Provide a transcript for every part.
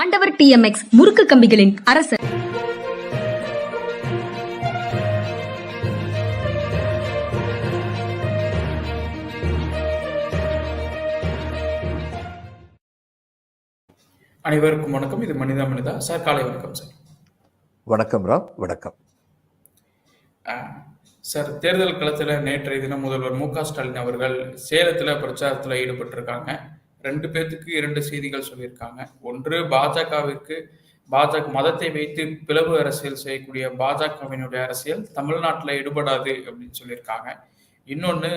ஆண்டவர் டிஎம்எக்ஸ் முறுக்கு கம்பிகளின் அரசர். அனைவருக்கும் வணக்கம். இது மனிதா மனிதா. சார் காலை வணக்கம் சார். வணக்கம் ராம். வணக்கம். சார் தேர்தல் களத்தில் நேற்றைய தினம் முதல்வர் மு க ஸ்டாலின் அவர்கள் சேலத்தில் பிரச்சாரத்தில் ஈடுபட்டிருக்காங்க. ரெண்டு பேர்த்துக்கு இரண்டு செய்திகள் சொல்லியிருக்காங்க. ஒன்று பாஜகவிற்கு பாஜக மதத்தை வைத்து பிளவு அரசியல் செய்யக்கூடிய பாஜகவினுடைய அரசியல் தமிழ்நாட்டில் எடுபடாது அப்படின்னு சொல்லியிருக்காங்க. இன்னொன்று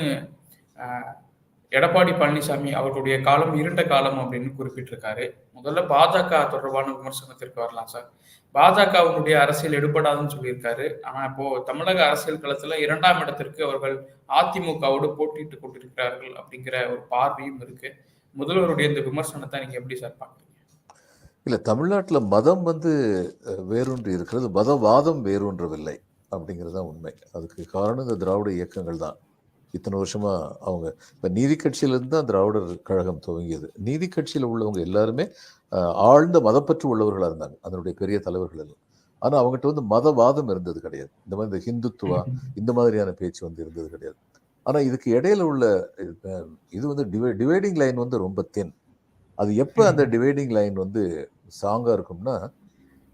எடப்பாடி பழனிசாமி அவர்களுடைய காலம் இருண்ட காலம் அப்படின்னு குறிப்பிட்டிருக்காரு. முதல்ல பாஜக தொடர்பான விமர்சனத்திற்கு வரலாம் சார். பாஜகவினுடைய அரசியல் எடுபடாதுன்னு சொல்லியிருக்காரு. ஆனால் இப்போ தமிழக அரசியல் களத்துல இரண்டாம் இடத்திற்கு அவர்கள் அதிமுகவோடு போட்டியிட்டு கொண்டிருக்கிறார்கள் அப்படிங்கிற ஒரு பார்வையும் இருக்கு. முதல்வருடைய இந்த விமர்சனத்தை நீங்க எப்படி சார் பாக்குறீங்க இல்லை தமிழ்நாட்டில் மதம் வந்து அஹ், வேரூன்றி இருக்கிறது. மதவாதம் வேரூன்றவில்லை அப்படிங்கிறது தான் உண்மை. அதுக்கு காரணம் இந்த திராவிட இயக்கங்கள் தான். இத்தனை வருஷமா அவங்க இப்போ நீதி கட்சியிலிருந்து தான் திராவிடர் கழகம் துவங்கியது. நீதி கட்சியில் உள்ளவங்க எல்லாருமே ஆழ்ந்த மதப்பற்று உள்ளவர்களாக இருந்தாங்க. அதனுடைய பெரிய தலைவர்கள் எல்லாம். ஆனால் அவங்ககிட்ட வந்து மதவாதம் இருந்தது கிடையாது. இந்த மாதிரி இந்த ஹிந்துத்துவா இந்த மாதிரியான பேச்சு வந்து இருந்தது கிடையாது. ஆனால் இதுக்கு இடையில உள்ள இது வந்து டிவை டிவைடிங் லைன் வந்து ரொம்ப தென் அது எப்போ அந்த டிவைடிங் லைன் வந்து ஸ்ட்ராங்காக இருக்கும்னா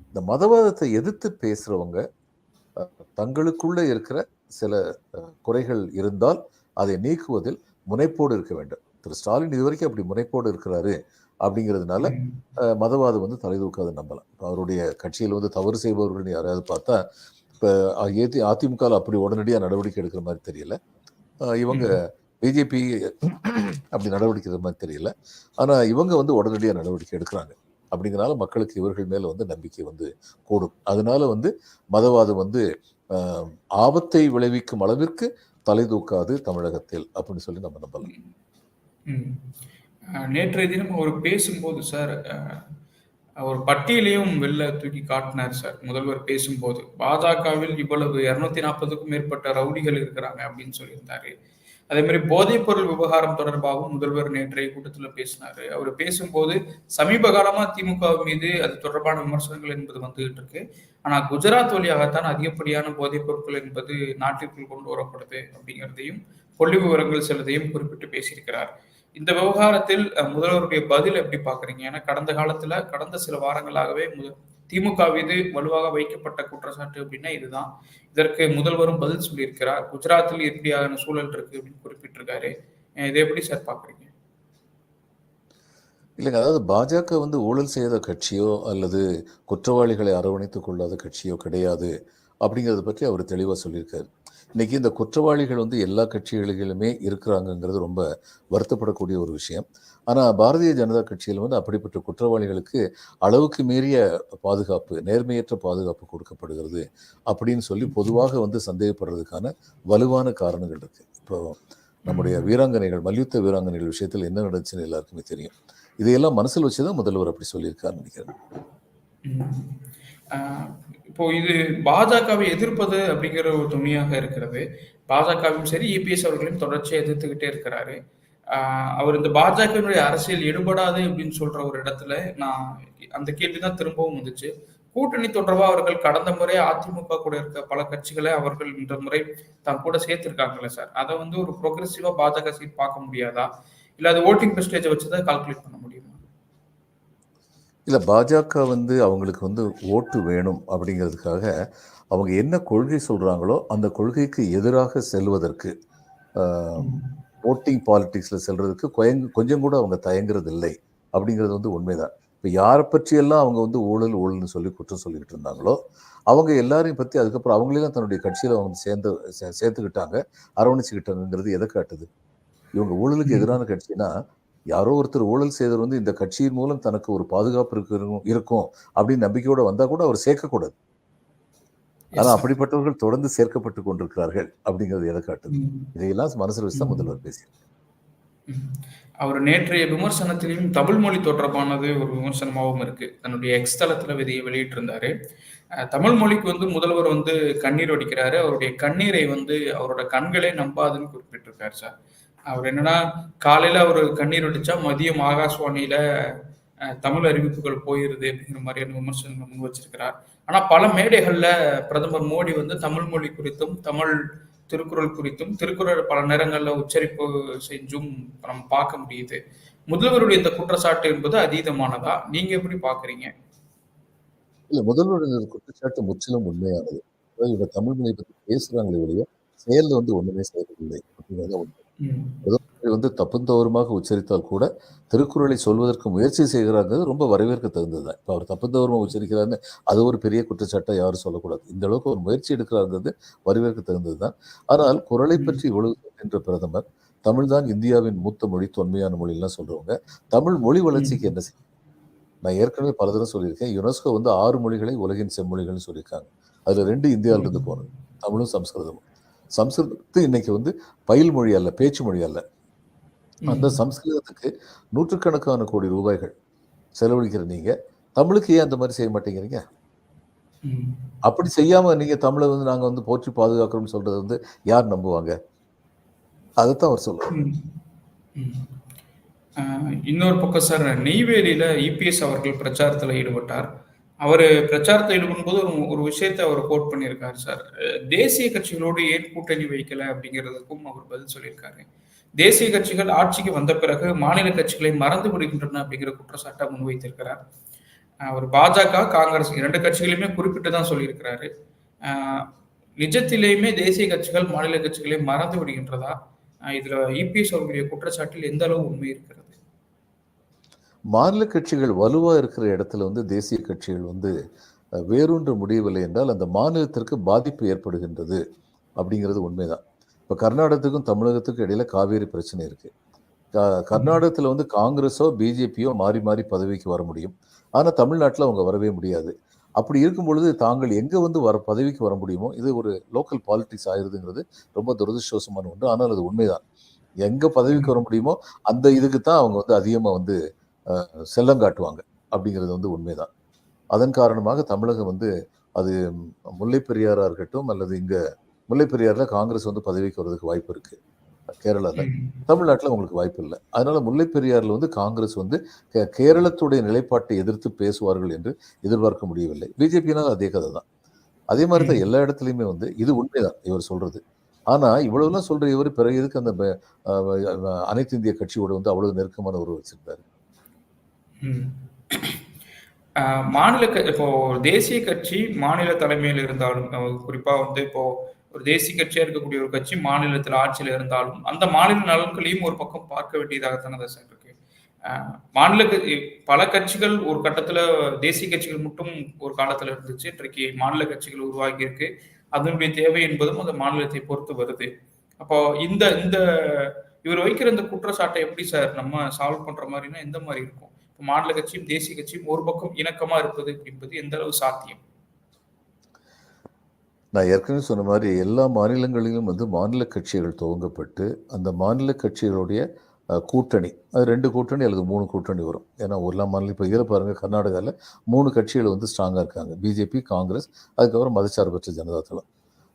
இந்த மதவாதத்தை எதிர்த்து பேசுகிறவங்க தங்களுக்குள்ள இருக்கிற சில குறைகள் இருந்தால் அதை நீக்குவதில் முனைப்போடு இருக்க வேண்டும். திரு ஸ்டாலின் இதுவரைக்கும் அப்படி முனைப்போடு இருக்கிறாரு அப்படிங்கிறதுனால மதவாதம் வந்து தலைதூக்காது நம்பலாம். இப்போ அவருடைய கட்சியில் வந்து தவறு செய்பவர்கள் யாராவது பார்த்தா இப்போ ஏதி அதிமுகவில் அப்படி உடனடியாக நடவடிக்கை எடுக்கிற மாதிரி தெரியல. இவங்க பிஜேபி அப்படி நடவடிக்கை மாதிரி தெரியல. ஆனால் இவங்க வந்து உடனடியாக நடவடிக்கை எடுக்கிறாங்க. அப்படிங்கிறனால மக்களுக்கு இவர்கள் மேலே வந்து நம்பிக்கை வந்து கூடும். அதனால வந்து மதவாதம் வந்து ஆபத்தை விளைவிக்கும் அளவிற்கு தலை தூக்காது தமிழகத்தில் அப்படின்னு சொல்லி நம்ம நம்பலாம். நேற்றைய தினம் அவர் பேசும்போது சார் ஒரு பட்டியலையும் வெளில தூக்கி காட்டினார் சார். முதல்வர் பேசும்போது பாஜகவில் இவ்வளவு இருநூத்தி நாற்பதுக்கும் மேற்பட்ட ரவுடிகள் இருக்கிறாங்க அப்படின்னு சொல்லியிருந்தாரு. அதே மாதிரி போதைப் பொருள் விவகாரம் தொடர்பாகவும் முதல்வர் நேற்றைய கூட்டத்தில் பேசினாரு. அவர் பேசும்போது சமீப காலமா திமுக மீது அது தொடர்பான விமர்சனங்கள் என்பது வந்துகிட்டு இருக்கு. ஆனா குஜராத் வழியாகத்தான் அதிகப்படியான போதைப் பொருட்கள் என்பது நாட்டிற்குள் கொண்டு வரப்படுது அப்படிங்கிறதையும் புள்ளி விவரங்கள் சிலதையும் குறிப்பிட்டு பேசியிருக்கிறார். இந்த விவகாரத்தில் முதல்வருடைய பதில் எப்படி பாக்குறீங்க ஏன்னா கடந்த காலத்துல கடந்த சில வாரங்களாகவே திமுக மீது வலுவாக வைக்கப்பட்ட குற்றச்சாட்டு அப்படின்னா இதுதான். இதற்கு முதல்வரும் பதில் சொல்லியிருக்கிறார். குஜராத்தில் இப்படியான சூழல் இருக்கு அப்படின்னு குறிப்பிட்டிருக்காரு. இதை எப்படி சார் பாக்குறீங்க இல்லைங்க அதாவது பாஜக வந்து ஊழல் செய்த கட்சியோ அல்லது குற்றவாளிகளை அரவணைத்துக் கொள்ளாத கட்சியோ கிடையாது. அப்படிங்கிறத பற்றி அவர் தெளிவாக சொல்லியிருக்காரு. இன்னைக்கு இந்த குற்றவாளிகள் வந்து எல்லா கட்சிகளிலுமே இருக்கிறாங்கங்கிறது ரொம்ப வருத்தப்படக்கூடிய ஒரு விஷயம். ஆனால் பாரதிய ஜனதா கட்சியில் வந்து அப்படிப்பட்ட குற்றவாளிகளுக்கு அளவுக்கு மீறிய பாதுகாப்பு நேர்மையற்ற பாதுகாப்பு கொடுக்கப்படுகிறது அப்படின்னு சொல்லி பொதுவாக வந்து சந்தேகப்படுறதுக்கான வலுவான காரணங்கள் இருக்கு. இப்போ நம்முடைய வீராங்கனைகள் மல்யுத்த வீராங்கனைகள் விஷயத்தில் என்ன நடந்துச்சுன்னு எல்லாருக்குமே தெரியும். இதையெல்லாம் மனசில் வச்சு தான் முதல்வர் அப்படி சொல்லியிருக்காருன்னு நினைக்கிறேன். இப்போ இது பாஜகவை எதிர்ப்பது அப்படிங்கிற ஒரு துணியாக இருக்கிறது. பாஜகவும் சரி இபிஎஸ் அவர்களையும் தொடர்ச்சியாக எதிர்த்துக்கிட்டே இருக்கிறாரு. அவர் இந்த பாஜகவினுடைய அரசியல் எடுபடாது அப்படின்னு சொல்ற ஒரு இடத்துல நான் அந்த கேள்விதான் திரும்பவும் வந்துச்சு. கூட்டணி தொடர்பா அவர்கள் கடந்த முறை அதிமுக கூட இருக்க பல கட்சிகளை அவர்கள் இந்த முறை தன் கூட சேர்த்திருக்காங்கல்ல சார். அதை வந்து ஒரு ப்ரோக்ரஸிவா பாஜக சீட் பார்க்க முடியாதா? இல்ல அது ஓட்டிங் பெர்சன்டேஜை வச்சுதான் கால்குலேட் பண்ண முடியும்? இல்லை பாஜக வந்து அவங்களுக்கு வந்து ஓட்டு வேணும் அப்படிங்கிறதுக்காக அவங்க என்ன கொள்கை சொல்கிறாங்களோ அந்த கொள்கைக்கு எதிராக செல்வதற்கு ஓட்டிங் பாலிடிக்ஸில் செல்றதுக்கு கொயங் கொஞ்சம் கூட அவங்க தயங்குறது இல்லை அப்படிங்கிறது வந்து உண்மைதான். இப்போ யாரை பற்றியெல்லாம் அவங்க வந்து ஊழல் ஊழல்னு சொல்லி குற்றம் சொல்லிக்கிட்டு இருந்தாங்களோ அவங்க எல்லாரையும் பற்றி அதுக்கப்புறம் அவங்களெல்லாம் தன்னுடைய கட்சியில் அவங்க சேர்ந்து சேர்த்துக்கிட்டாங்க அரவணைச்சுக்கிட்டாங்கங்கிறது எதை காட்டுது? இவங்க ஊழலுக்கு எதிரான கட்சினா யாரோ ஒருத்தர் ஊழல் செய்தவர் வந்து இந்த கட்சியின் மூலம் தனக்கு ஒரு பாதுகாப்பு இருக்கு- இருக்கும் அப்படின்னு நம்பிக்கையோட வந்தா கூட அவர் சேர்க்கக்கூடாது. Yes, ஆனா sir. அப்படிப்பட்டவர்கள் தொடர்ந்து சேர்க்கப்பட்டு கொண்டிருக்கிறார்கள் அப்படிங்கிறது எதை காட்டுது. இதையெல்லாம் மனசில் வச்சு தான் முதல்வர் பேசி ம். அவர் நேற்றைய விமர்சனத்திலையும் தமிழ் மொழி தொடர்பானது ஒரு விமர்சனமாகவும் இருக்கு. தன்னுடைய எக்ஸ் தளத்துல வெளியே வெளியிட்டிருந்தாரு. தமிழ் மொழிக்கு வந்து முதல்வர் வந்து கண்ணீர் வடிக்கிறாரு. அவருடைய கண்ணீரை வந்து அவரோட கண்களே நம்பாதுன்னு குறிப்பிட்டிருக்காரு சார் அவர் என்னன்னா காலையில அவர் கண்ணீர் வடிச்சா மதியம் ஆகாஷ்வாணியில அஹ், தமிழ் அறிவிப்புகள் போயிருது அப்படிங்கிற மாதிரியான விமர்சனங்கள் முன் வச்சிருக்கிறார். ஆனா பல மேடைகள்ல பிரதமர் மோடி வந்து தமிழ் மொழி குறித்தும் தமிழ் திருக்குறள் குறித்தும் திருக்குறள் பல நேரங்கள்ல உச்சரிப்பு செஞ்சும் நம்ம பார்க்க முடியுது. முதல்வருடைய இந்த குற்றச்சாட்டு என்பது அதீதமானதா? நீங்க எப்படி பாக்குறீங்க இல்ல முதல்வருடைய குற்றச்சாட்டு முற்றிலும் உண்மையானது. அதாவது இவங்க தமிழ் மொழியை பத்தி பேசுறாங்களே ஒழிய செயல்ல வந்து ஒண்ணுமே செய்யவில்லை. அப்படிங்கிறத உண்மை. வந்து தப்பும் தவறுமாக உச்சரித்தால் கூட திருக்குறளை சொல்வதற்கு முயற்சி செய்கிறாங்கிறது ரொம்ப வரவேற்க தகுந்தது தான் இப்போ அவர் தப்பும் தவறுமாக உச்சரிக்கிறாருன்னு அது ஒரு பெரிய குற்றச்சாட்டை யாரும் சொல்லக்கூடாது. இந்த அளவுக்கு ஒரு முயற்சி எடுக்கிறாங்கிறது வரவேற்க தகுந்தது தான் ஆனால் குரலை பற்றி இவ்வளவு என்ற பிரதமர் தமிழ் தான் இந்தியாவின் மூத்த மொழி தொன்மையான மொழிலாம் சொல்றவங்க. தமிழ் மொழி வளர்ச்சிக்கு என்ன செய்யும்? நான் ஏற்கனவே பல தடவை சொல்லியிருக்கேன். யுனெஸ்கோ வந்து ஆறு மொழிகளை உலகின் செம்மொழிகள்னு சொல்லியிருக்காங்க. அதுல ரெண்டு இந்தியாவில இருந்து போனது. தமிழும் சம்ஸ்கிருதமும். சம்ஸ்கிருதத்து இன்னைக்கு வந்து பயில் மொழி அல்ல பேச்சு மொழி அல்ல. அந்த சம்ஸ்கிருதத்துக்கு நூற்றுக்கணக்கான கோடி ரூபாய்கள் செலவழிக்கிற நீங்க தமிழுக்கு ஏன் அந்த மாதிரி செய்ய மாட்டேங்கிறீங்க. அப்படி செய்யாம நீங்க தமிழை வந்து நாங்க வந்து போற்றி பாதுகாக்கிறோம்னு சொல்றது வந்து யார் நம்புவாங்க? அதைத்தான் அவர். ஆஹ் இன்னொரு பக்கம் சார் நெய்வேலியில இபிஎஸ் அவர்கள் பிரச்சாரத்தில் ஈடுபட்டார். அவர் பிரச்சாரத்தை ஈடுபடும் போது ஒரு ஒரு விஷயத்தை அவர் கோட் பண்ணியிருக்காரு சார் தேசிய கட்சிகளோடு ஏன் கூட்டணி வைக்கல அப்படிங்கிறதுக்கும் அவர் பதில் சொல்லியிருக்காரு. தேசிய கட்சிகள் ஆட்சிக்கு வந்த பிறகு மாநில கட்சிகளை மறந்து விடுகின்றன அப்படிங்கிற குற்றச்சாட்டை முன்வைத்திருக்கிறார். அவர் பாஜக காங்கிரஸ் இரண்டு கட்சிகளையுமே குறிப்பிட்டு தான் சொல்லியிருக்கிறாரு நிஜத்திலேயுமே தேசிய கட்சிகள் மாநில கட்சிகளை மறந்து விடுகின்றதா? இதுல இபிஎஸ் அவர்களுடைய குற்றச்சாட்டில் எந்த அளவு உண்மை இருக்கிறது? மாநில கட்சிகள் வலுவாக இருக்கிற இடத்துல வந்து தேசிய கட்சிகள் வந்து வேறொன்று முடியவில்லை என்றால் அந்த மாநிலத்திற்கு பாதிப்பு ஏற்படுகின்றது அப்படிங்கிறது உண்மைதான். இப்போ கர்நாடகத்துக்கும் தமிழகத்துக்கும் இடையில காவேரி பிரச்சனை இருக்குது க- வந்து காங்கிரஸோ பிஜேபியோ மாறி மாறி பதவிக்கு வர முடியும். ஆனால் தமிழ்நாட்டில் அவங்க வரவே முடியாது. அப்படி இருக்கும் பொழுது தாங்கள் எங்கே வந்து வர பதவிக்கு வர முடியுமோ இது ஒரு லோக்கல் பாலிட்டிக்ஸ் ஆயிருதுங்கிறது ரொம்ப துரதிருஷ்டவசமான ஒன்று. ஆனால் அது உண்மைதான். எங்கே பதவிக்கு வர முடியுமோ அந்த இதுக்கு தான் அவங்க வந்து அதிகமாக வந்து செல்லம் காட்டுவாங்க அப்படிங்கிறது வந்து உண்மைதான். அதன் காரணமாக தமிழகம் வந்து அது முல்லைப் பெரியாரா இருக்கட்டும் அல்லது இங்க முல்லைப் பெரியாறுல காங்கிரஸ் வந்து பதவிக்கு வர்றதுக்கு வாய்ப்பு இருக்கு. கேரளால. தமிழ்நாட்டில் உங்களுக்கு வாய்ப்பு இல்லை. அதனால முல்லைப் பெரியாறுல வந்து காங்கிரஸ் வந்து கேரளத்துடைய நிலைப்பாட்டை எதிர்த்து பேசுவார்கள் என்று எதிர்பார்க்க முடியவில்லை. பிஜேபினால் அதே கதை தான் அதே மாதிரி தான் எல்லா இடத்துலையுமே வந்து இது உண்மைதான் இவர் சொல்றது. ஆனா இவ்வளவுலாம் சொல்ற இவர் பிறகு எதுக்கு அந்த அனைத்து இந்திய கட்சியோட வந்து அவ்வளவு நெருக்கமான உறவு வச்சிருந்தாரு? மாநில க- இப்போ தேசிய கட்சி மாநில தலைமையில் இருந்தாலும் குறிப்பா வந்து இப்போ ஒரு தேசிய கட்சியா இருக்கக்கூடிய ஒரு கட்சி மாநிலத்தில் ஆட்சியில் இருந்தாலும் அந்த மாநில நலன்களையும் ஒரு பக்கம் பார்க்க வேண்டியதாகத்தானே சார் இருக்கு. மாநில பல கட்சிகள் ஒரு கட்டத்துல தேசிய கட்சிகள் மட்டும் ஒரு காலத்துல இருந்துச்சு இன்றைக்கு மாநில கட்சிகள் உருவாகி இருக்கு. அதனுடைய தேவை என்பதும் அந்த மாநிலத்தை பொறுத்து வருது. அப்போ இந்த இந்த இவர் வைக்கிற இந்த குற்றச்சாட்டை எப்படி சார் நம்ம சால்வ் பண்ற மாதிரினா எந்த மாதிரி இருக்கும்? மாநில கட்சியும் தேசிய கட்சியும் ஒரு பக்கம் இணக்கமா இருப்பது என்பது எந்த அளவு சாத்தியம்? நான் ஏற்கனவே சொன்ன மாதிரி எல்லா மாநிலங்களிலும் வந்து மாநில கட்சிகள் துவங்கப்பட்டு அந்த மாநில கட்சிகளுடைய கூட்டணி அது ரெண்டு கூட்டணி அல்லது மூணு கூட்டணி வரும். ஏன்னா எல்லா மாநிலம் இப்போ இதில் பாருங்கள் கர்நாடகாவில் மூணு கட்சிகள் வந்து ஸ்ட்ராங்காக இருக்காங்க. பிஜேபி காங்கிரஸ் அதுக்கப்புறம் மதச்சார்பற்ற ஜனதா தளம்.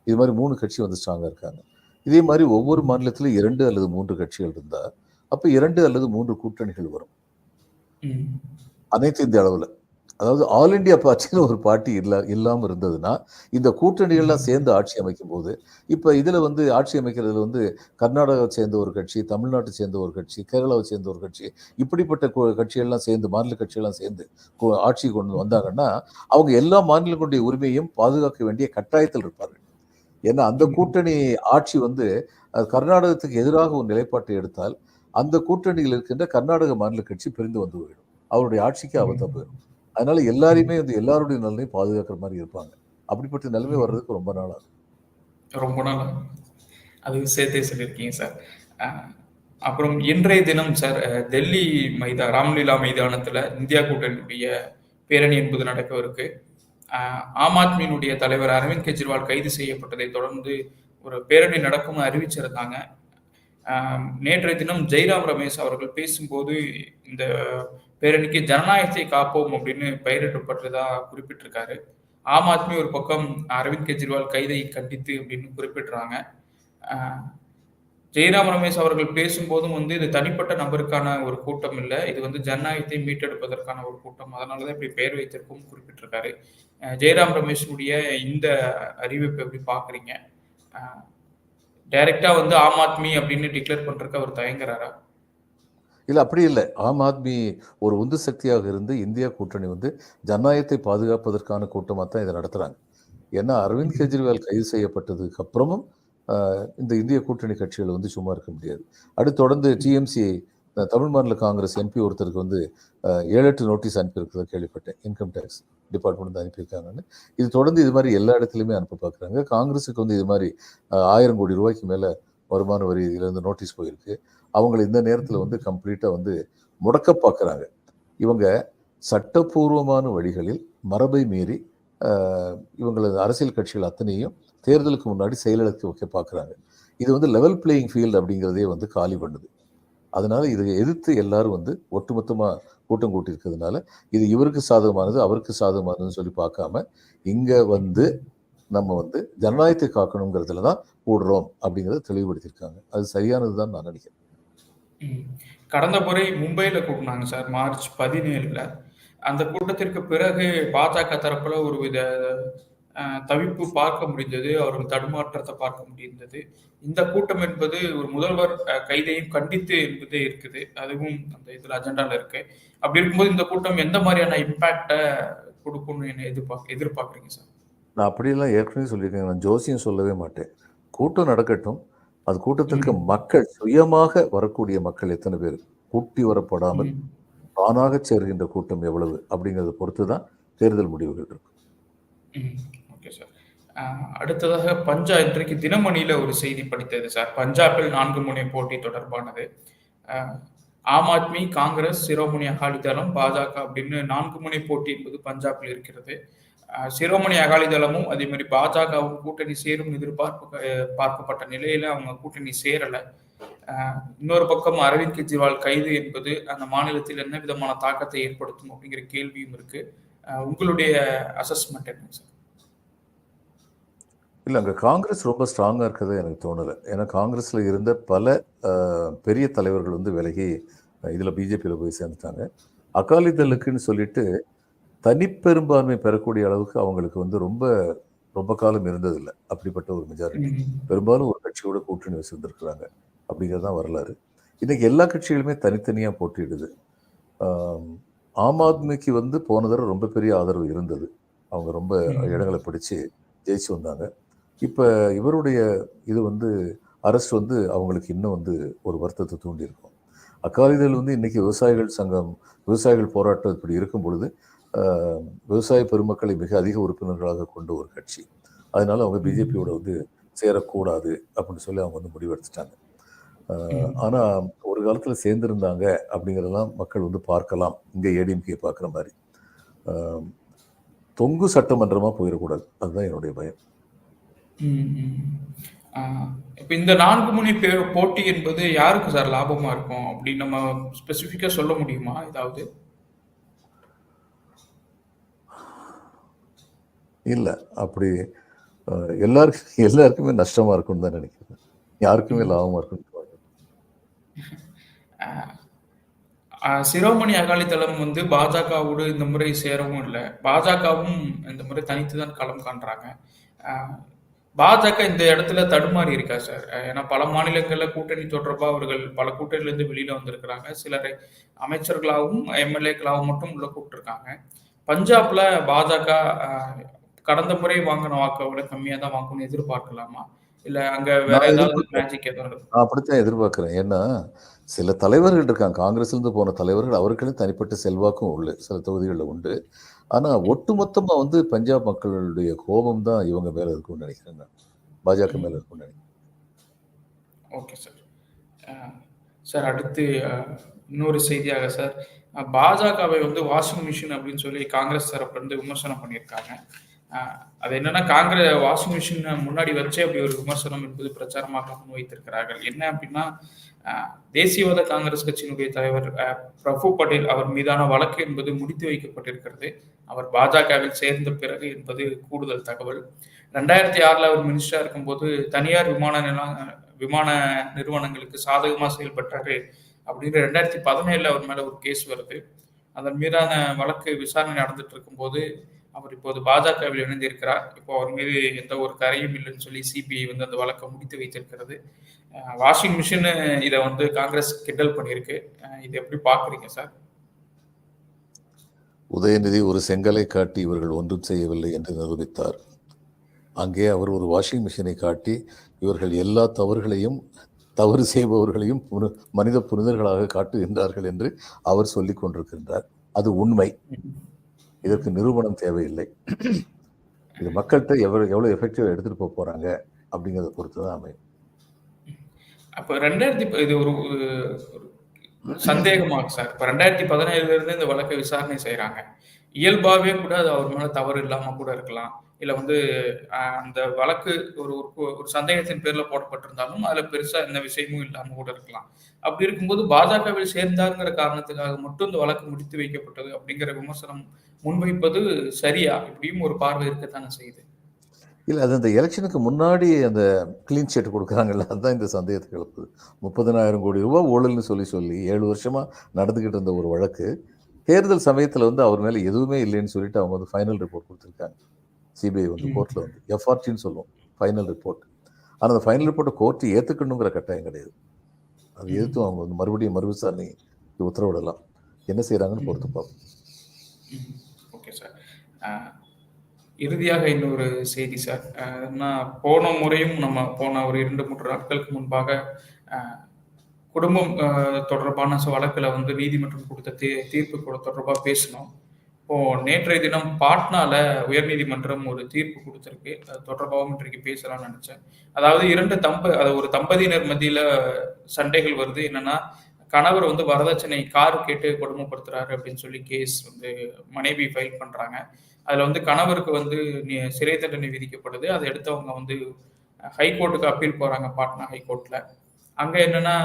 இது மாதிரி மூணு கட்சி வந்து ஸ்ட்ராங்காக இருக்காங்க. இதே மாதிரி ஒவ்வொரு மாநிலத்திலும் இரண்டு அல்லது மூன்று கட்சிகள் இருந்தால் அப்போ இரண்டு அல்லது மூன்று கூட்டணிகள் வரும். அனைத்து இந்திய அளவில். அதாவது ஆல் இந்தியா பார்ட்டின்னு ஒரு பார்ட்டி இல்ல இல்லாமல் இருந்ததுன்னா இந்த கூட்டணிகள்லாம் சேர்ந்து ஆட்சி அமைக்கும் போது இப்போ இதில் வந்து ஆட்சி அமைக்கிறதுல வந்து கர்நாடகாவை சேர்ந்த ஒரு கட்சி தமிழ்நாட்டை சேர்ந்த ஒரு கட்சி கேரளாவை சேர்ந்த ஒரு கட்சி இப்படிப்பட்ட கட்சிகள்லாம் சேர்ந்து மாநில கட்சிகள்லாம் சேர்ந்து ஆட்சி கொண்டு வந்தாங்கன்னா அவங்க எல்லா மாநிலங்களுடைய உரிமையும் பாதுகாக்க வேண்டிய கட்டாயத்தில் இருப்பார்கள். ஏன்னா அந்த கூட்டணி ஆட்சி வந்து கர்நாடகத்துக்கு எதிராக ஒரு நிலைப்பாட்டை எடுத்தால் அந்த கூட்டணியில் இருக்கின்ற கர்நாடக மாநில கட்சி பிரிந்து வந்து போயிடும். அவருடைய ஆட்சிக்கு ஆபத்தா போயிடும். அதனால எல்லாரையுமே வந்து எல்லாருடைய நலனையும் பாதுகாக்கிற மாதிரி இருப்பாங்க. அப்படிப்பட்ட நிலைமை வர்றதுக்கு ரொம்ப நாள் ஆகும். ரொம்ப நாள் அது சேர்த்தே சொல்லியிருக்கீங்க சார். அப்புறம் இன்றைய தினம் சார் டெல்லி மைதா ராம்லீலா மைதானத்துல இந்தியா கூட்டணியுடைய பேரணி என்பது நடக்க இருக்கு அஹ், ஆம் ஆத்மியினுடைய தலைவர் அரவிந்த் கெஜ்ரிவால் கைது செய்யப்பட்டதை தொடர்ந்து ஒரு பேரணி நடக்கும்னு அறிவிச்சிருந்தாங்க. நேற்றைய தினம் ஜெய்ராம் ரமேஷ் அவர்கள் பேசும்போது இந்த பேரணிக்கு ஜனநாயகத்தை காப்போம் அப்படின்னு பெயரிடப்பட்டதா குறிப்பிட்டிருக்காரு ஆம் ஆத்மி ஒரு பக்கம் அரவிந்த் கெஜ்ரிவால் கைதை கண்டித்து அப்படின்னு குறிப்பிடுறாங்க ஆஹ் ஜெயராம் ரமேஷ் அவர்கள் பேசும்போதும் வந்து இது தனிப்பட்ட நபருக்கான ஒரு கூட்டம் இல்லை இது வந்து ஜனநாயகத்தை மீட்டெடுப்பதற்கான ஒரு கூட்டம். அதனால தான் இப்படி பெயர் வைத்திருக்கும் குறிப்பிட்டிருக்காரு. அ ஜெயராம் ரமேஷினுடைய இந்த அறிவிப்பை எப்படி பார்க்குறீங்க? டைரக்டா வந்து ஆம் ஆத்மி அப்படின்னு டிக்ளேர் பண்றதுக்கு அவர் தயங்குறாரா? இல்லை அப்படி இல்லை ஆம் ஆத்மி ஒரு உந்து சக்தியாக இருந்து இந்தியா கூட்டணி வந்து ஜனநாயகத்தை பாதுகாப்பதற்கான கூட்டமாக தான் இதை நடத்துகிறாங்க ஏன்னா அரவிந்த் கெஜ்ரிவால் கைது செய்யப்பட்டதுக்கு அப்புறமும் இந்த இந்திய கூட்டணி கட்சிகள் வந்து சும்மா இருக்க முடியாது. அடுத்து தொடர்ந்து டிஎம்சி தமிழ் மாநில காங்கிரஸ் எம்பி ஒருத்தருக்கு வந்து ஏழு எட்டு நோட்டீஸ் அனுப்பியிருக்கிறத கேள்விப்பட்டேன். இன்கம் டேக்ஸ் டிபார்ட்மெண்ட் வந்து அனுப்பியிருக்காங்கன்னு. இது தொடர்ந்து இது மாதிரி எல்லா இடத்துலையுமே அனுப்ப பார்க்குறாங்க. காங்கிரஸுக்கு வந்து இது மாதிரி ஆயிரம் கோடி ரூபாய்க்கு மேலே வருமான வரி இதுலேருந்து நோட்டீஸ் போயிருக்கு. அவங்கள இந்த நேரத்தில் வந்து கம்ப்ளீட்டாக வந்து முடக்க பார்க்குறாங்க. இவங்க சட்டப்பூர்வமான வழிகளில் மரபை மீறி இவங்களது அரசியல் கட்சிகள் அத்தனையும் தேர்தலுக்கு முன்னாடி செயலிழக்க வைக்க பார்க்குறாங்க. இது வந்து லெவல் பிளேயிங் ஃபீல்டு அப்படிங்கிறதே வந்து காலி பண்ணுது. அதனால இதை எதிர்த்து எல்லாரும் வந்து ஒட்டுமொத்தமாக கூட்டம் கூட்டியிருக்கிறதுனால, இது இவருக்கு சாதகமானது, அவருக்கு சாதகமானதுன்னு சொல்லி பார்க்காம, இங்கே வந்து நம்ம வந்து ஜனநாயகத்தை காக்கணுங்கிறதுல தான் கூடுறோம் அப்படிங்கிறத தெளிவுபடுத்தியிருக்காங்க. அது சரியானது தான் நான் நினைக்கிறேன். கடந்த முறை மும்பையில் கூட்டினாங்க சார். மார்ச் 17ல. அந்த கூட்டத்திற்கு பிறகு பாஜக தரப்புல ஒரு வித தவிப்பு பார்க்க முடிந்தது. அவர்கள் தடுமாற்றத்த பார்க்க முடிந்தது. இந்த கூட்டம் என்பது ஒரு முதல்வர் கைதையும் கண்டித்து என்பது இருக்குது. அதுவும் அந்த இதுல அஜெண்டால இருக்கு. அப்படி இருக்கும்போது இந்த கூட்டம் எந்த மாரியான இம்பாக்ட்ட குடுக்கும்னு என்ன எதிர்பார்க் எதிர்பார்க்குறீங்க சார்? நான் அப்படியெல்லாம் ஏற்கனவே சொல்லியிருக்கேன். நான் ஜோசியம் சொல்லவே மாட்டேன். கூட்டம் நடக்கட்டும். அது கூட்டத்திற்கு. மக்கள் சுயமாக வரக்கூடிய மக்கள் எத்தன பேர்? கூட்டி வரப்படாமல். தானாக சேர்கின்ற கூட்டம் எவ்வளவு? அப்படிங்கிறத பொறுத்து தான் தேர்தல் முடிவுகள் இருக்கும். Okay sir. அடுத்ததாக பஞ்சாப் இன்றைக்கு தினமணியில ஒரு செய்தி படித்தது சார். பஞ்சாபில் நான்கு முனை போட்டி தொடர்பானது. ஆம் ஆத்மி, காங்கிரஸ், சிரோமணி அகாலிதளம் பாஜக அப்படின்னு நான்கு முனை போட்டி என்பது பஞ்சாபில் இருக்கிறது. சிரோமணி அகாலிதளமும் அதே மாதிரி பாஜகவும் கூட்டணி சேரும் எதிர்பார்ப்பு பார்க்கப்பட்ட நிலையில அவங்க கூட்டணி சேரல. இன்னொரு பக்கம் அரவிந்த் கெஜ்ரிவால் கைது என்பது அந்த மாநிலத்தில் என்ன விதமான தாக்கத்தை ஏற்படுத்தும் அப்படிங்கிற கேள்வியும் இருக்கு. உங்களுடைய அசஸ்மெண்ட் என்ன சார்? இல்ல அங்க காங்கிரஸ் ரொம்ப ஸ்ட்ராங்கா இருக்கதா எனக்கு தோணல. ஏன்னா காங்கிரஸ்ல இருந்த பல பெரிய தலைவர்கள் வந்து விலகி இதுல பிஜேபியில போய் சேர்ந்துட்டாங்க. அகாலிதளுக்குன்னு சொல்லிட்டு தனிப்பெரும்பான்மை பெறக்கூடிய அளவுக்கு அவங்களுக்கு வந்து ரொம்ப ரொம்ப காலம் இருந்ததில்ல. அப்படிப்பட்ட ஒரு மெஜாரிட்டி. பெரும்பாலும் ஒரு கட்சியோட கூட்டணி வச்சிருந்திருக்கிறாங்க. அப்படிங்கிறது தான் வரலாறு. இன்னைக்கு எல்லா கட்சிகளுமே தனித்தனியா போட்டியிடுது. ஆம், ஆத்மிக்கு வந்து போன தடவ ரொம்ப பெரிய ஆதரவு இருந்தது. அவங்க ரொம்ப. இடங்கள பிடிச்சு ஜெயிச்சு வந்தாங்க. இப்போ இவருடைய இது வந்து அரசு வந்து அவங்களுக்கு இன்னும் வந்து ஒரு வருத்தத்தை தூண்டியிருக்கும். அக்காலிதழ் வந்து இன்றைக்கி விவசாயிகள் சங்கம், விவசாயிகள் போராட்டம் இப்படி இருக்கும் பொழுது, விவசாய பெருமக்களை மிக அதிக உறுப்பினர்களாக கொண்ட ஒரு கட்சி. அதனால அவங்க பிஜேபியோட வந்து சேரக்கூடாது அப்படின்னு சொல்லி அவங்க வந்து முடிவெடுத்துட்டாங்க. ஆனால் ஒரு காலத்தில் சேர்ந்துருந்தாங்க அப்படிங்கிறதெல்லாம் மக்கள் வந்து பார்க்கலாம். இங்கே ஏடிஎம்கே பார்க்குற மாதிரி தொங்கு சட்டமன்றமாக போயிடக்கூடாது அதுதான் என்னுடைய பயம். இப்ப இந்த 4 முனை பே போட்டி என்பது யாருக்கு சார் லாபமா இருக்கும்? அப்படி நம்ம ஸ்பெசிஃபிக்கா சொல்ல முடியுமா ஏதாவது? இல்ல. அப்படி எல்லாருக்கும் எல்லாருக்குமே நஷ்டமா இருக்கும்னு தான் நினைக்கிறேன். யாருக்குமே. லாபமா அ சிரோமணி அகாலி தளம் வந்து பாஜகவோடு இந்த முறை சேரவும் இல்ல. பாஜகவும் இந்த முறை தனித்து தான் களம் காண்றாங்க. பாஜக இந்த இடத்துல தடுமாறி இருக்கா சார்? ஏன்னா பல மாநிலங்கள்ல கூட்டணி தொடர்பா அவர்கள் பல கூட்டணியிலிருந்து வெளியில வந்திருக்கிறாங்க. சிலரை அமைச்சர்களாகவும், எம்.எல்.ஏக்களாகவும் மட்டும் உள்ள கூப்ட்டுருக்காங்க. பஞ்சாப்ல பாஜக கடந்த முறை வாங்குன வாக்க விட கம்மியா தான் வாங்கும்னு எதிர்பார்க்கலாமா? இல்ல அங்க வேற ஏதாவது. மேஜிக் எதுவும் அப்படித்தான் எதிர்பார்க்கிறேன். ஏன்னா, சில தலைவர்கள் இருக்காங்க. காங்கிரஸ்லேருந்து போன தலைவர்கள் அவர்களுக்குன்னு தனிப்பட்ட செல்வாக்கும் உள்ள சில தொகுதிகளில் உண்டு. ஆனால் ஒட்டுமொத்தமாக வந்து பஞ்சாப் மக்களுடைய கோபம் தான் இவங்க மேலே இருக்கும்னு நினைக்கிறேன் நான். பாஜக மேலே இருக்கும்னு நினைக்கிறேன். Okay sir. சார் அடுத்து இன்னொரு செய்தியாக சார், பாஜகவை வந்து வாஷிங் மிஷின் அப்படின்னு சொல்லி காங்கிரஸ் தரப்பு வந்து விமர்சனம் பண்ணியிருக்காங்க. அது என்னன்னா காங்கிரஸ் வாஷிங் மிஷின் முன்னாடி வச்சே அப்படி ஒரு விமர்சனம் என்பது பிரச்சாரமாக முன்வைத்திருக்கிறார்கள். என்ன அப்படின்னா, தேசியவாத காங்கிரஸ் கட்சியினுடைய தலைவர் பிரபு பட்டேல் படேல் அவர் மீதான வழக்கு என்பது முடித்து வைக்கப்பட்டிருக்கிறது. அவர் பாஜகவில் சேர்ந்த பிறகு என்பது கூடுதல் தகவல். 2006ல அவர் மினிஸ்டராக இருக்கும்போது தனியார் விமான நில விமான நிறுவனங்களுக்கு சாதகமாக செயல்பட்டாரு அப்படின்னு ரெண்டாயிரத்தி பதினேழுல அவர் மேலே ஒரு கேஸ் வருது அதன் மீதான வழக்கு விசாரணை நடந்துட்டு இருக்கும்போது அவர் இப்போது பாஜகவில் இணைந்திருக்கிறார். இப்போ அவர் மீது எந்த ஒரு கரையும் இல்லைன்னு சொல்லி சிபிஐ வந்து அந்த வழக்கை முடித்து வைத்திருக்கிறது. வாஷிங் மிஷின் இதை வந்து காங்கிரஸ் கிண்டல் பண்ணியிருக்கு. இது எப்படி பார்க்குறீங்க சார்? உதயநிதி ஒரு செங்கலை காட்டி இவர்கள் ஒன்றும் செய்யவில்லை என்று நிரூபித்தார். அங்கே அவர் ஒரு வாஷிங் மிஷினை காட்டி இவர்கள் எல்லா தவறுகளையும் தவறு செய்பவர்களையும் மனித புனிதர்களாக காட்டுகின்றார்கள் என்று அவர் சொல்லிக் கொண்டிருக்கின்றார். அது உண்மை. இதற்கு நிரூபணம் தேவையில்லை. இது மக்கள்கிட்ட எவ்வளோ எவ்வளோ எஃபெக்டிவா எடுத்துகிட்டு போக போகிறாங்க அப்படிங்கிறத பொறுத்து தான் அமையும். அப்போ ரெண்டாயிரத்தி இது ஒரு ஒரு சந்தேகமாக சார். இப்போ ரெண்டாயிரத்தி பதினேழுலேருந்து இந்த வழக்கை விசாரணை செய்கிறாங்க இயல்பாகவே கூட அது அவர் மேலே தவறு இல்லாமல் கூட இருக்கலாம். இல்லை வந்து அந்த வழக்கு ஒரு ஒரு- ஒரு சந்தேகத்தின் பேரில் போடப்பட்டிருந்தாலும் அதில் பெருசாக எந்த விஷயமும் இல்லாமல் கூட இருக்கலாம். அப்படி இருக்கும்போது பாஜகவில் சேர்ந்தாருங்கிற காரணத்துக்காக மட்டும் இந்த வழக்கு முடித்து வைக்கப்பட்டது அப்படிங்கிற விமர்சனம் முன்வைப்பது சரியா? இப்படியும் ஒரு பார்வை இருக்கத்தானே செய்யுது. இல்லை அது அந்த எலெக்ஷனுக்கு முன்னாடி அந்த க்ளீன் ஷீட் கொடுக்குறாங்கல்ல அதுதான் இந்த சந்தேகத்தை கிளப்புது முப்பதனாயிரம் கோடி ரூபாய் ஊழல்னு சொல்லி சொல்லி ஏழு வருஷமா நடந்துக்கிட்டு இருந்த ஒரு வழக்கு தேர்தல் சமயத்தில் வந்து அவர் மேலே எதுவுமே இல்லைன்னு சொல்லிட்டு அவங்க வந்து ஃபைனல் ரிப்போர்ட் கொடுத்துருக்காங்க. சிபிஐ வந்து. கோர்ட்டில் வந்து. எஃப்ஆர்டின்னு சொல்லுவோம் ஃபைனல் ரிப்போர்ட் ஆனால் அந்த ஃபைனல் ரிப்போர்ட்டை கோர்ட்டு ஏற்றுக்கணுங்கிற கட்டாயம் கிடையாது. அது. எதிர்த்தும் அவங்க வந்து மறுபடியும் மறு விசாரணைக்கு உத்தரவிடலாம். என்ன செய்கிறாங்கன்னு பொறுத்து பார்ப்போம். இறுதியாக இன்னொரு செய்தி சார். அஹ், நான் போன முறையும் நம்ம போன ஒரு இரண்டு மூன்று நாட்களுக்கு முன்பாக குடும்பம் தொடர்பான வழக்கில் வந்து நீதிமன்றம் கொடுத்த தீ தீர்ப்பு கூட தொடர்பாக பேசினோம். இப்போ நேற்றைய தினம் பாட்னால உயர்நீதிமன்றம் ஒரு தீர்ப்பு கொடுத்துருக்கு. அது தொடர்பாகவும் இன்றைக்கு பேசலாம்னு நினைச்சேன். அதாவது இரண்டு தம்ப அது ஒரு தம்பதியினர் மத்தியில சண்டைகள் வருது. என்னன்னா கணவர் வந்து வரதட்சணை கார் கேட்டு கொடுமைப்படுத்துறாரு அப்படின்னு சொல்லி கேஸ் வந்து மனைவி ஃபைல் பண்றாங்க. அதுல வந்து கணவருக்கு வந்து சிறை தண்டனை விதிக்கப்படுது. அதை எடுத்து அவங்க வந்து ஹைகோர்ட்டுக்கு அப்பீல் போறாங்க பாட்னா ஹைகோர்ட்ல அங்க என்னன்னா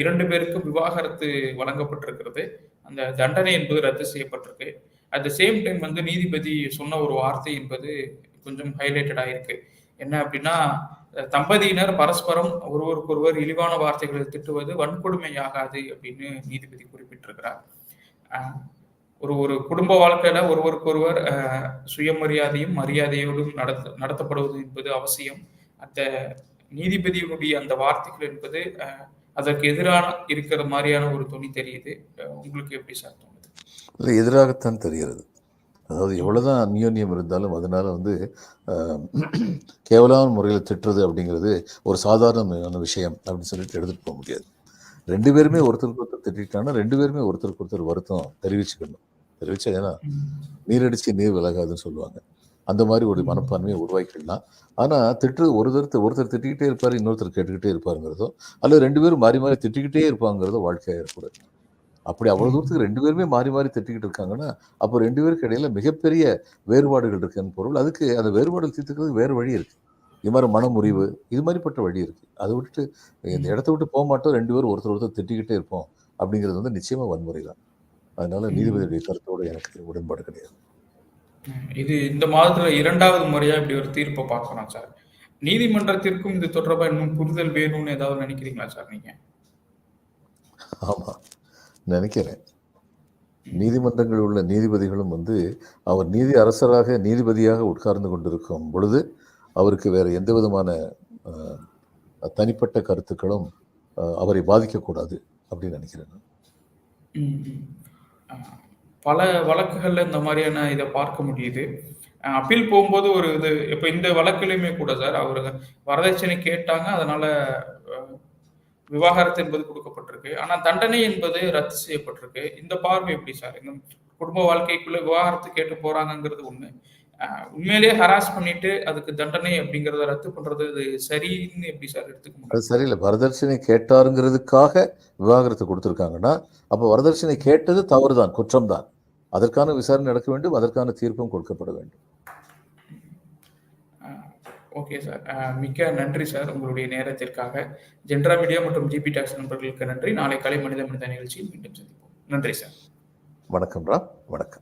இரண்டு பேருக்கும் விவாகரத்து வழங்கப்பட்டிருக்கிறது. அந்த தண்டனை என்பது ரத்து செய்யப்பட்டிருக்கு. அட் த சேம் டைம் வந்து நீதிபதி சொன்ன ஒரு வார்த்தை என்பது கொஞ்சம் ஹைலைட்டட் ஆயிருக்கு. என்ன அப்படின்னா தம்பதியினர் பரஸ்பரம் ஒருவருக்கொருவர் இழிவான வார்த்தைகளை திட்டுவது வன்கொடுமையாகாது அப்படின்னு நீதிபதி குறிப்பிட்டிருக்கிறார். ஒரு ஒரு குடும்ப வாழ்க்கையில ஒருவருக்கொருவர் சுயமரியாதையும் மரியாதையோடும் நடத்த நடத்தப்படுவது என்பது அவசியம். அந்த நீதிபதியினுடைய அந்த வார்த்தைகள் என்பது அதற்கு எதிரான இருக்கிற மாதிரியான ஒரு துணி தெரியுது. உங்களுக்கு எப்படி சார் தோணுது? எதிராகத்தான் தெரிகிறது. அதாவது எவ்வளோதான் அந்யோன்யம் இருந்தாலும் அதனால வந்து கேவலமான முறையில் திட்டுறது அப்படிங்கிறது ஒரு சாதாரணமான விஷயம் அப்படின்னு சொல்லிட்டு எடுத்துகிட்டு போக முடியாது. ரெண்டு பேருமே ஒருத்தருக்கு ஒருத்தர் திட்டாங்கன்னா ரெண்டு பேருமே ஒருத்தருக்கு ஒருத்தர் வருத்தம் தெரிவிச்சுக்கணும். தெரிவிச்சா ஏன்னா நீரடிச்சு நீர் விலகாதுன்னு சொல்லுவாங்க. அந்த மாதிரி ஒரு மனப்பான்மையை உருவாக்கிடலாம். ஆனால் திட்டு ஒருத்தர் ஒருத்தர் திட்டிக்கிட்டே இருப்பார் இன்னொருத்தர் கேட்டுக்கிட்டே இருப்பாருங்கிறதோ அல்லது ரெண்டு பேரும் மாறி மாறி திட்டிக்கிட்டே இருப்பாங்கிறதோ வாழ்க்கையாக இருக்கக்கூடாது. அப்படி அவ்வளோ தூரத்துக்கு ரெண்டு பேருமே மாறி மாறி திட்டிக்கிட்டு இருக்காங்கன்னா அப்போ ரெண்டு பேருக்கு இடையில மிகப்பெரிய வேறுபாடுகள் இருக்குன்னு பொருள். அதுக்கு அந்த வேறுபாடுகள் தீர்த்துக்கிறதுக்கு வேறு வழி இருக்கு. இது மாதிரி மனமுறிவு இது மாதிரிப்பட்ட வழி இருக்கு. அதை விட்டுட்டு இந்த இடத்த விட்டு போக மாட்டோம். ரெண்டு பேரும் ஒருத்தர் ஒருத்தர் திட்டிக்கிட்டே இருப்போம். அப்படிங்கிறது வந்து நிச்சயமா வன்முறை தான். அதனால நீதிபதியுடைய கருத்தோடு எனக்கு உடன்பாடு கிடையாது. இது இந்த மாதத்துல இரண்டாவது முறையா இப்படி ஒரு தீர்ப்பை பார்க்கணும் சார். நீதிமன்றத்திற்கும் இது தொடர்பா இன்னும் புரிதல் வேணும்னு ஏதாவது நினைக்கிறீங்களா சார் நீங்க? ஆமா. நினைக்கிறேன். நீதிமன்றங்களில் உள்ள நீதிபதிகளும் வந்து அவர் நீதி அரசராக நீதிபதியாக உட்கார்ந்து கொண்டிருக்கும் பொழுது அவருக்கு வேறு எந்த விதமான தனிப்பட்ட கருத்துக்களும் அவரை பாதிக்கக்கூடாது அப்படின்னு நினைக்கிறேன் பல வழக்குகளில் இந்த மாதிரியான இதை பார்க்க முடியுது. அப்பீல் போகும்போது ஒரு இது இப்போ இந்த வழக்குலையுமே கூட சார் அவர் வரதட்சணை கேட்டாங்க அதனால விவாகரத்து என்பது கொடுக்கப்பட்டிருக்கு. ஆனா தண்டனை என்பது ரத்து செய்யப்பட்டிருக்கு. இந்த பார்வை எப்படி சார்? இந்த குடும்ப வாழ்க்கைக்குள்ள விவாகரத்து கேட்டு போறாங்கங்கிறது ஒண்ணு. அஹ், உண்மையிலேயே ஹராஸ் பண்ணிட்டு அதுக்கு தண்டனை அப்படிங்கறத ரத்து பண்றது இது சரின்னு எப்படி சார் எடுத்துக்க முடியும்? அது சரியில்லை. வரதட்சணை கேட்டாருங்கிறதுக்காக விவாகரத்து கொடுத்துருக்காங்கன்னா அப்போ வரதட்சணை கேட்டது தவறுதான் குற்றம்தான். அதற்கான விசாரணை நடக்க வேண்டும் அதற்கான தீர்ப்பும் கொடுக்கப்பட வேண்டும். ஓகே சார் மிக்க நன்றி சார் உங்களுடைய நேரத்திற்காக. ஜென்ரா மீடியா மற்றும் ஜிபி டாக்ஸ் நண்பர்களுக்கு நன்றி. நாளை கலை மனித மனித நிகழ்ச்சியில் மீண்டும் சந்திப்போம். நன்றி சார் வணக்கம் ராம். வணக்கம்.